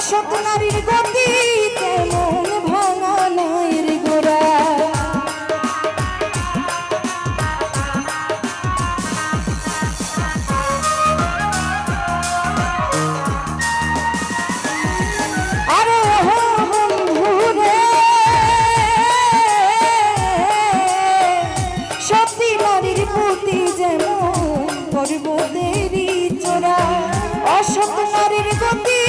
অসত নারীর গতি তেমন ভাঙানের গোড়া? আরে বন্ধুরে সত্যি নারীর প্রতি যেমন চোরা অসত নারীর গতি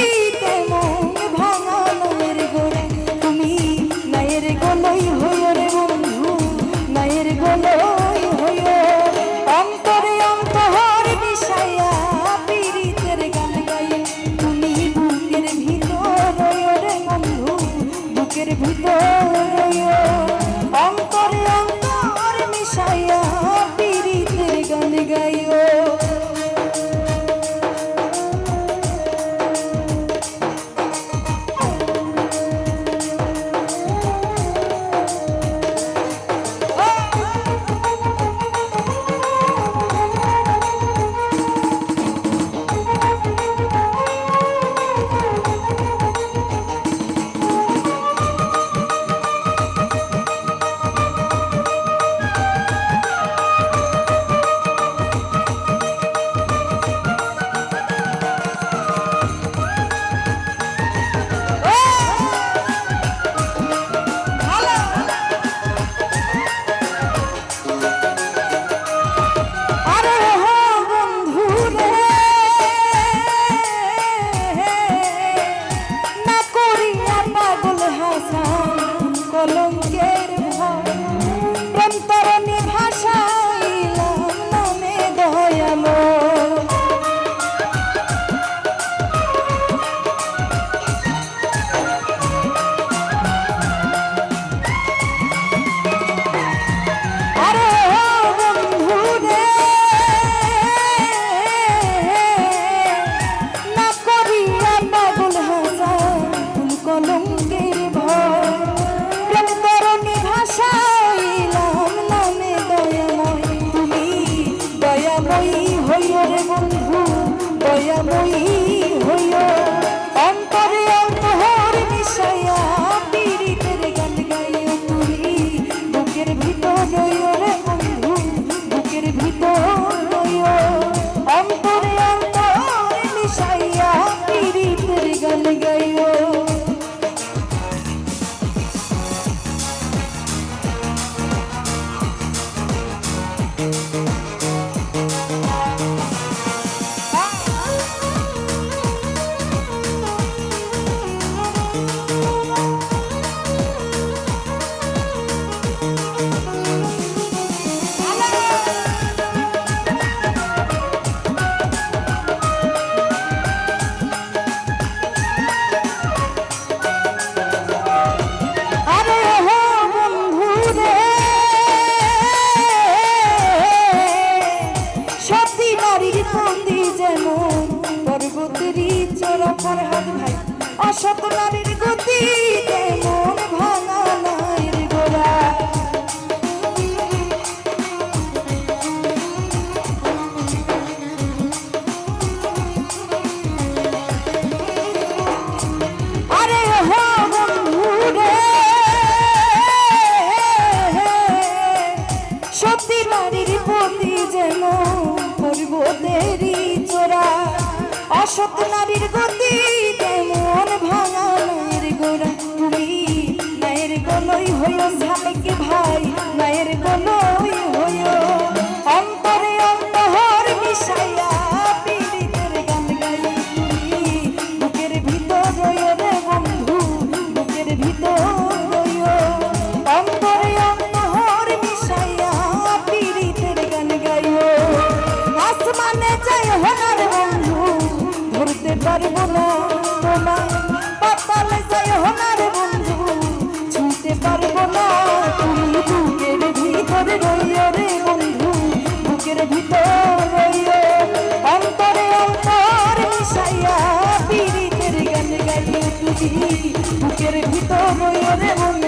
বাড়ির বন্দি যেমন, তোর গতিরি চোর ফরহাদ ভাই। অসত নারীর গতি যেমন ভাঙা নাইর গোড়া সত্যি বাড়ির প্রতি যেমন জগতেরই চোরা অশোক নারীর গতি দেয় পারব না। তুমি বুকের ভিতরে রইয় রে বন্ধু, বুকের ভিতর রইয় অন্তরে অন্তর মিশাইয়া, পীড়িতের গান গাইয়ে তুমি, বুকের ভিতর রইয় রে বন্ধু।